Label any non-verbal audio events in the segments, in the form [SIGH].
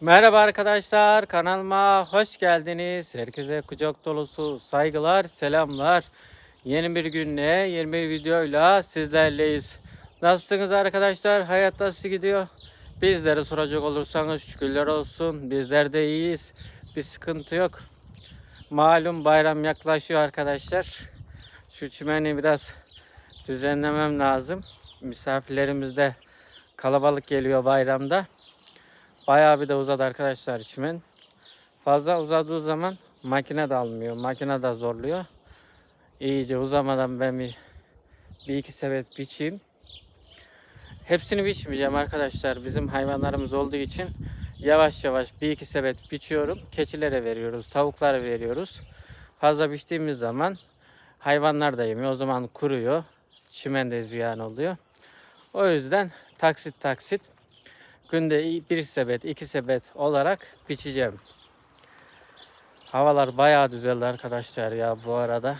Merhaba arkadaşlar kanalıma hoş geldiniz. Herkese kucak dolusu saygılar, selamlar. Yeni bir günle, yeni bir videoyla sizlerleyiz. Nasılsınız arkadaşlar? Hayat nasıl gidiyor? Bizlere soracak olursanız şükürler olsun. Bizler de iyiyiz. Bir sıkıntı yok. Malum bayram yaklaşıyor arkadaşlar. Şu çimeni biraz düzenlemem lazım. Misafirlerimiz de kalabalık geliyor bayramda. Bayağı bir de uzadı arkadaşlar çimen. Fazla uzadığı zaman makine de almıyor. Makine de zorluyor. İyice uzamadan ben bir, bir iki sepet biçeyim. Hepsini biçmeyeceğim arkadaşlar. Bizim hayvanlarımız olduğu için yavaş yavaş bir iki sepet biçiyorum. Keçilere veriyoruz, tavuklara veriyoruz. Fazla biçtiğimiz zaman hayvanlar da yemiyor. O zaman kuruyor. Çimen de ziyan oluyor. O yüzden taksit taksit günde bir sepet, iki sepet olarak biçeceğim. Havalar bayağı düzeldi arkadaşlar ya bu arada.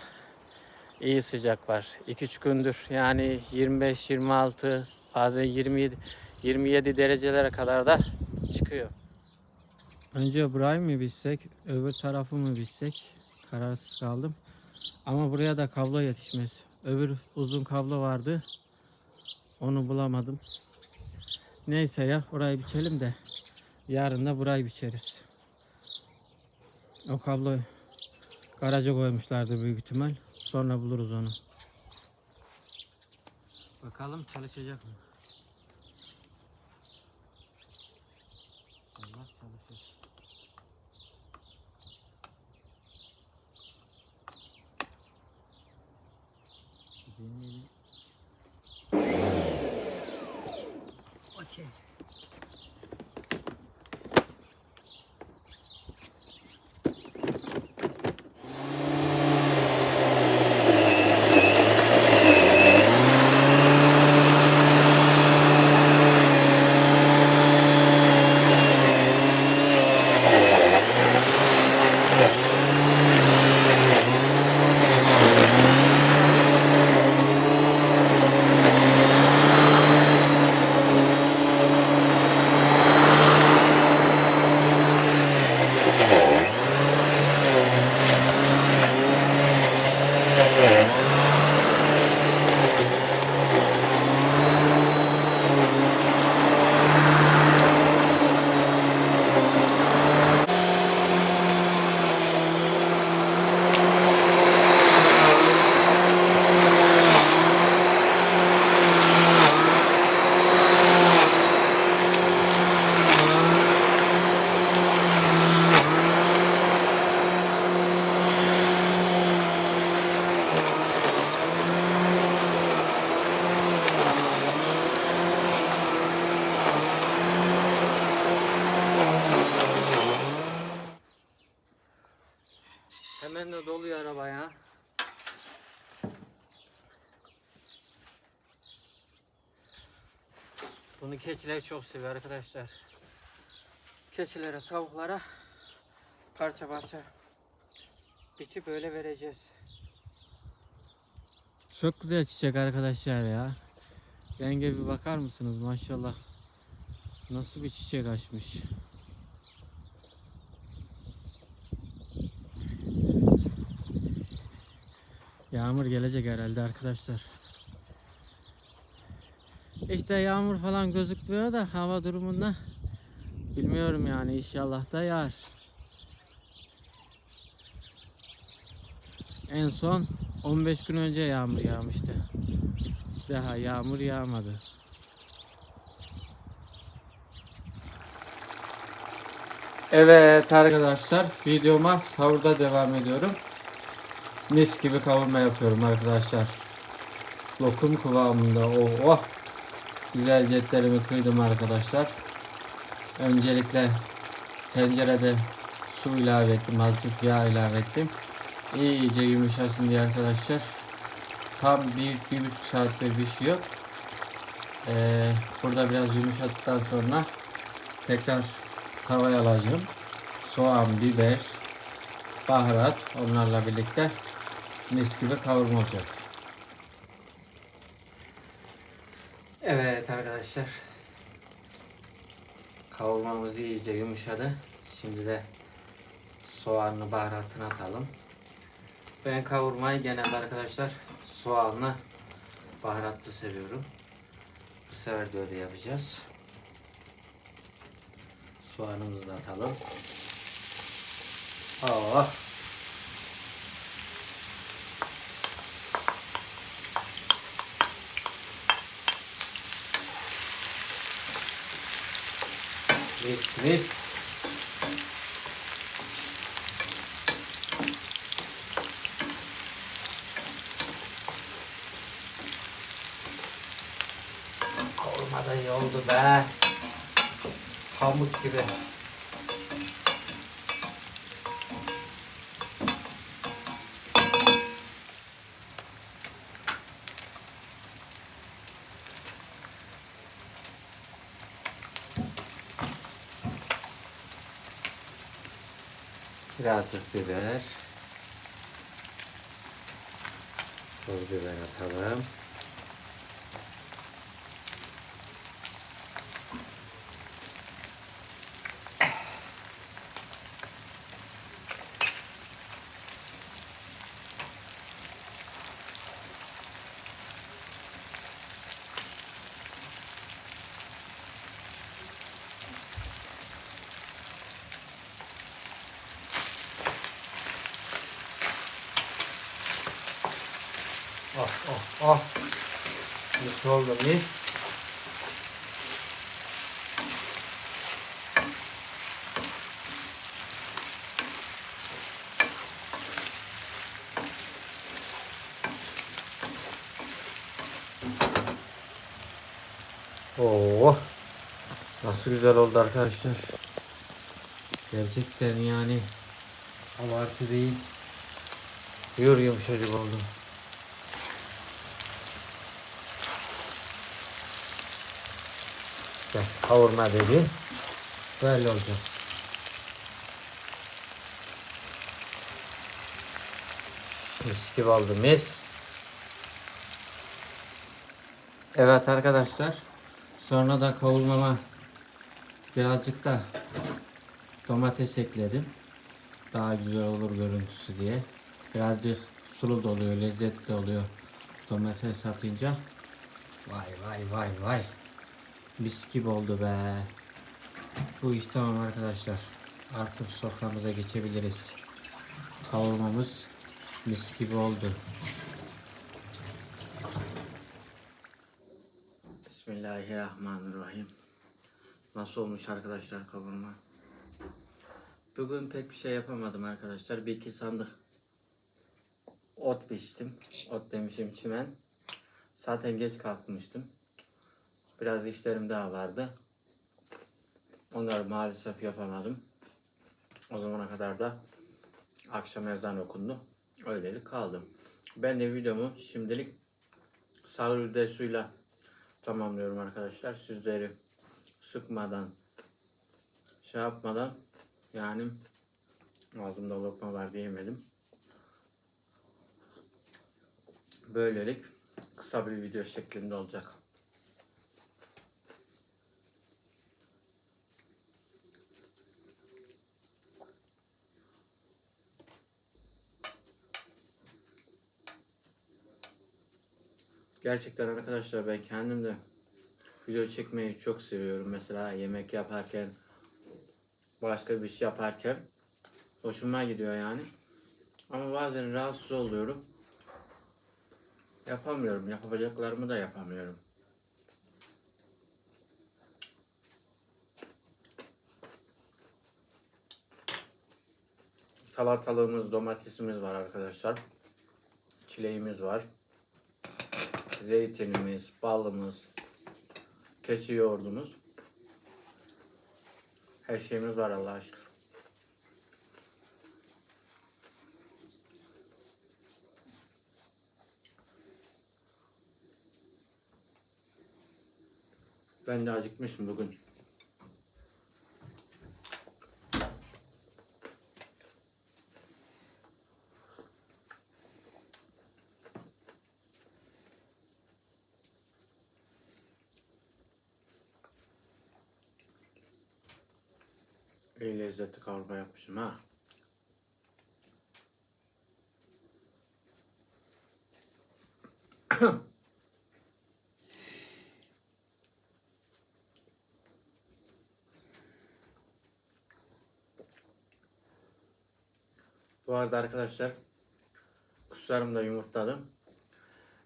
İyi sıcak var. 2-3 gündür yani 25-26 bazen 27 27 derecelere kadar da çıkıyor. Önce burayı mı biçsek, öbür tarafı mı biçsek kararsız kaldım. Ama buraya da kablo yetişmez. Öbür uzun kablo vardı. Onu bulamadım. Neyse ya orayı biçelim de yarın da burayı biçeriz. O kabloyu garaja koymuşlardı büyük ihtimal. Sonra buluruz onu. Bakalım çalışacak mı? Hemen de doluyor araba ya. Bunu keçiler çok seviyor arkadaşlar. Keçilere, tavuklara parça parça biçip öyle vereceğiz. Çok güzel çiçek arkadaşlar ya. Renge bir bakar mısınız maşallah. Nasıl bir çiçek açmış. Yağmur gelecek herhalde arkadaşlar. İşte yağmur falan gözükmüyor da hava durumunda bilmiyorum yani inşallah da yağar. En son 15 gün önce yağmur yağmıştı. Daha yağmur yağmadı. Evet arkadaşlar videoma sahurda devam ediyorum. Mis gibi kavurma yapıyorum arkadaşlar. Lokum kıvamında. Oh, oh. Güzelce etlerimi kıydım arkadaşlar. Öncelikle tencerede su ilave ettim. Azıcık yağ ilave ettim. İyice yumuşasın diye arkadaşlar. Tam bir, bir buçuk saatte pişiyor. Ee, burada biraz yumuşattıktan sonra tekrar tavaya alacağım. Soğan, biber, baharat onlarla birlikte mis gibi kavurma olacak. Evet arkadaşlar. Kavurmamız iyice yumuşadı. Şimdi de soğanlı baharatını atalım. Ben kavurmayı genelde arkadaşlar soğanlı baharatlı seviyorum. Bu sefer de öyle yapacağız. Soğanımızı da atalım. Oh. Mis. Kavurma iyi oldu be. Pamuk gibi. Birazcık biber. Toz biber atalım. Oh oh oh. Mis oldu mis. Oo. Nasıl güzel oldu arkadaşlar. Gerçekten yani abartı değil. Yur yumuşacık oldu. İşte kavurma dedi. Böyle olacak. Mis gibi oldu mis. Evet arkadaşlar. Sonra da kavurmama birazcık da domates ekledim. Daha güzel olur görüntüsü diye. Birazcık sulu da oluyor, lezzetli oluyor domates atınca. Vay vay vay vay. Mis gibi oldu be. Bu iş tamam arkadaşlar. Artık soframıza geçebiliriz. Kavurmamız mis gibi oldu. Bismillahirrahmanirrahim. Nasıl olmuş arkadaşlar kavurma? Bugün pek bir şey yapamadım arkadaşlar. Bir iki sandık ot biçtim. Ot demişim çimen. Zaten geç kalkmıştım. Biraz işlerim daha vardı. Onları maalesef yapamadım. O zamana kadar da akşam ezan okundu. Öylelik kaldım. Ben de videomu şimdilik sahur videosuyla tamamlıyorum arkadaşlar. Sizleri sıkmadan, şey yapmadan yani ağzımda lokma var diyemedim. Böylelik kısa bir video şeklinde olacak. Gerçekten arkadaşlar ben kendim de video çekmeyi çok seviyorum. Mesela yemek yaparken, başka bir şey yaparken hoşuma gidiyor yani. Ama bazen rahatsız oluyorum. Yapamıyorum. Yapacaklarımı da yapamıyorum. Salatalığımız, domatesimiz var arkadaşlar. Çileğimiz var. Zeytinimiz, balımız, keçi yoğurdumuz. Her şeyimiz var Allah'a şükür. Ben de acıkmışım bugün. İyi lezzetli kavurma yapmışım ha. [COUGHS] Bu arada arkadaşlar kuşlarım da yumurtladım.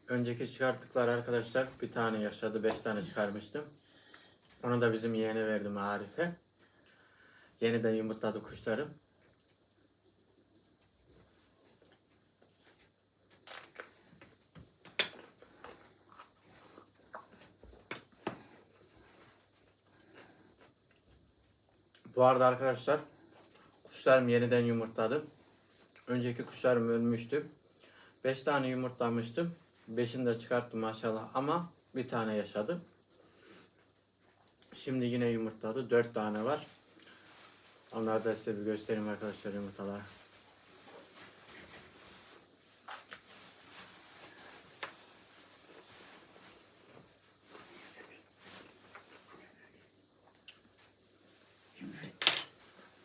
Önceki çıkarttıklar arkadaşlar bir tane yaşadı. Beş tane çıkarmıştım. Onu da bizim yeğene verdim Arif'e. Yeniden yumurtladı kuşlarım. Bu arada arkadaşlar kuşlarım yeniden yumurtladı. Önceki kuşlarım ölmüştü. 5 tane yumurtlamıştım. 5'ini de çıkarttım maşallah ama bir tane yaşadı. Şimdi yine yumurtladı. 4 tane var. Onları da size bir göstereyim arkadaşlar yumurtalar.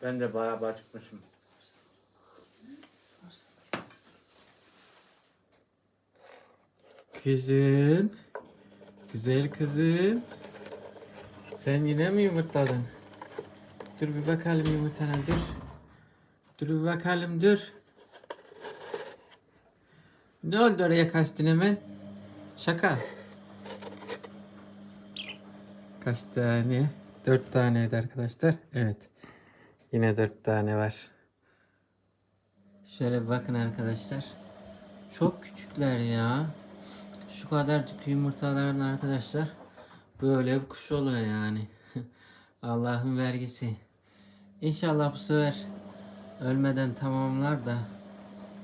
Ben de bayağı acıkmışım. Kızım. Güzel kızım. Sen yine mi yumurtladın? Dur bir bakalım yumurtana dur. Dur bir bakalım dur. Ne oldu oraya kaçtın hemen? Şaka. Kaç tane? Dört taneydi arkadaşlar. Evet. Yine dört tane var. Şöyle bakın arkadaşlar. Çok küçükler ya. Şu kadarcık yumurtaların arkadaşlar. Böyle bir kuş oluyor yani. [LAUGHS] Allah'ın vergisi. İnşallah bu sefer ölmeden tamamlar da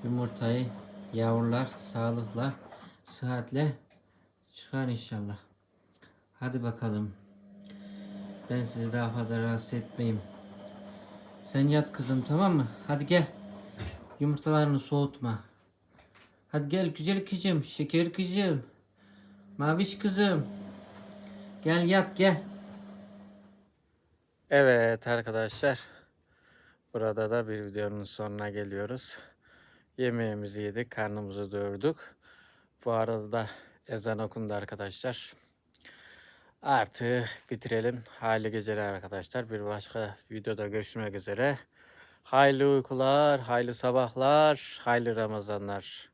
yumurtayı yavrular sağlıkla, sıhhatle çıkar inşallah. Hadi bakalım. Ben sizi daha fazla rahatsız etmeyeyim. Sen yat kızım tamam mı? Hadi gel. Yumurtalarını soğutma. Hadi gel güzel kızım, şeker kızım. Maviş kızım. Gel yat gel. Evet arkadaşlar. Burada da bir videonun sonuna geliyoruz. Yemeğimizi yedik, karnımızı doyurduk. Bu arada da ezan okundu arkadaşlar. Artık bitirelim. Hayırlı geceler arkadaşlar. Bir başka videoda görüşmek üzere. Hayırlı uykular, hayırlı sabahlar, hayırlı Ramazanlar.